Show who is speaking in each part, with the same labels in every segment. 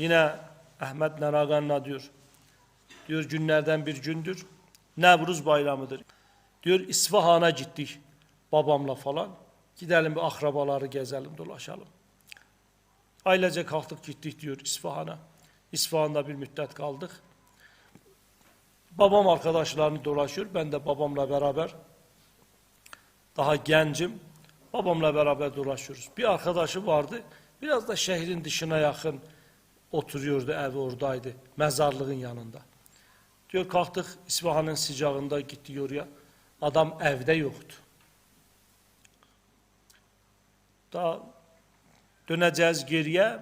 Speaker 1: Yine Ahmet Naragan'la diyor. Diyor günlerden bir gündür. Nevruz bayramıdır. Diyor İsfahan'a gittik babamla falan. Gidelim bir akrabaları gezelim dolaşalım. Ailece kalktık gittik diyor İsfahan'a. İsfahan'da bir müddet kaldık. Babam arkadaşlarını dolaşıyor. Ben de babamla beraber daha gencim. Babamla beraber dolaşıyoruz. Bir arkadaşı vardı. Biraz da şehrin dışına yakın oturuyordu. Evi oradaydı. Mezarlığın yanında. Diyor kalktık İsfahan'ın sıcağında gitti oraya. Adam evde yoktu. Daha döneceğiz geriye.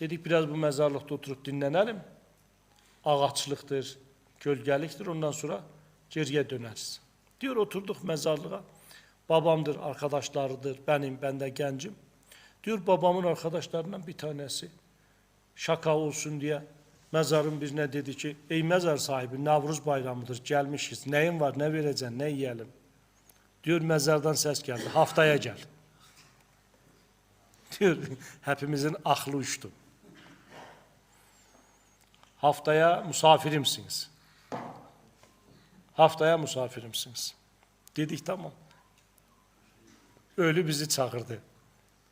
Speaker 1: Dedik biraz bu mezarlıkta oturup dinlenelim. Ağaçlıktır, gölgeliktir. Ondan sonra geriye döneriz. Diyor oturduk mezarlığa. Babamdır, arkadaşlarıdır, benim, ben de gencim. Diyor babamın arkadaşlarından bir tanesi şaka olsun diye mezarın birine dedi ki ey mezar sahibi Navruz bayramıdır gelmişiz neyin var ne vereceksin ne yiyelim. Diyor mezardan ses geldi haftaya gel. Diyor hepimizin aklı uçtu. Haftaya misafirimsiniz. Haftaya misafirimsiniz. Dedik tamam. Ölü bizi çağırdı.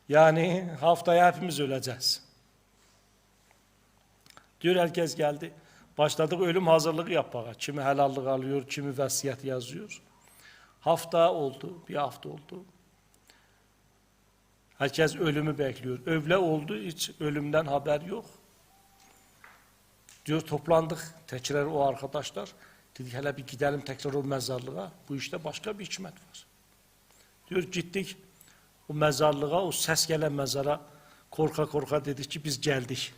Speaker 1: Yani haftaya hepimiz öleceğiz. Diyor herkes geldi. Başladık ölüm hazırlığı yapmaya. Kimi helallik alıyor, kimi vesiyet yazıyor. Hafta oldu, bir hafta oldu. Herkes ölümü bekliyor. Övle oldu, hiç ölümden haber yok. Diyor toplandık tekrar o arkadaşlar. Dedik hele bir gidelim tekrar o mezarlığa. Bu işte başka bir hikmet var. Diyor gittik o mezarlığa, o ses gelen mezara korka korka dedik ki biz geldik.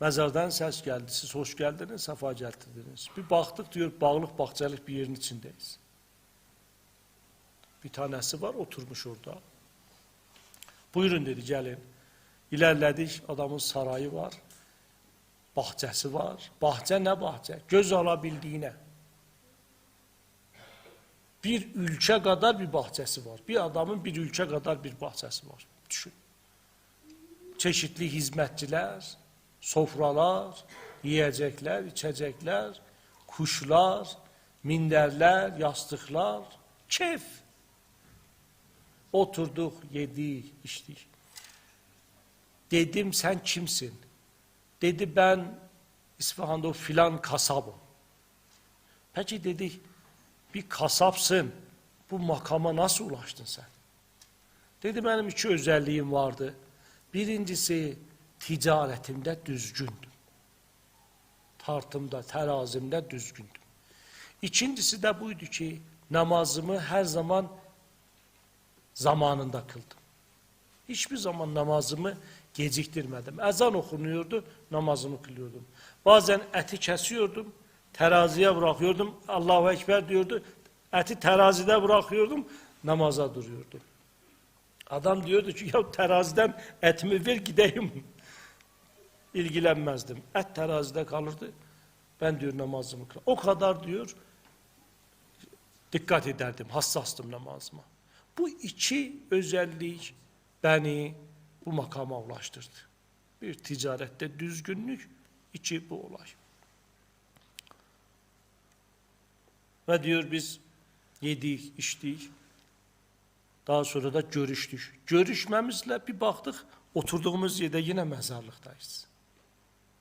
Speaker 1: Mezardan ses geldi. Siz hoş geldiniz, sefa getirdiniz. Bir baktık diyor bağlık bahçelik bir yerin içindeyiz. Bir tanesi var oturmuş orada. Buyurun dedi gelin. İlerledik adamın sarayı var. Bahçesi var. Bahçe ne bahçe? Göz alabildiğine. Bir ülke kadar bir bahçesi var. Bir adamın bir ülke kadar bir bahçesi var. Düşün. Çeşitli hizmetçiler, sofralar, yiyecekler, içecekler, kuşlar, minderler, yastıklar, keyif. Oturduk, yedik, içtik. Dedim sen kimsin? Dedi ben İsfahan'da filan kasabım. Peki dedi bir kasapsın. Bu makama nasıl ulaştın sen? Dedi benim iki özelliğim vardı. Birincisi ticaretimde düzgündüm. Tartımda, terazimde düzgündüm. İkincisi de buydu ki namazımı her zaman zamanında kıldım. Hiçbir zaman namazımı geciktirmedim. Ezan okunuyordu, namazımı kılıyordum. Bazen eti kesiyordum, teraziye bırakıyordum, Allahu Ekber diyordu. Eti terazide bırakıyordum, namaza duruyordum. Adam diyordu ki ya teraziden etimi ver gideyim. İlgilenmezdim. Et terazide kalırdı. Ben diyor namazımı kılar. O kadar diyor dikkat ederdim, hassastım namazıma. Bu iki özellik beni bu makama ulaştırdı. Bir ticarette düzgünlük, içi bu olay. Ve diyor biz yedik, içtik. Daha sonra da görüştük. Görüşmemizle bir baktık oturduğumuz yerde yine mezarlıktayız.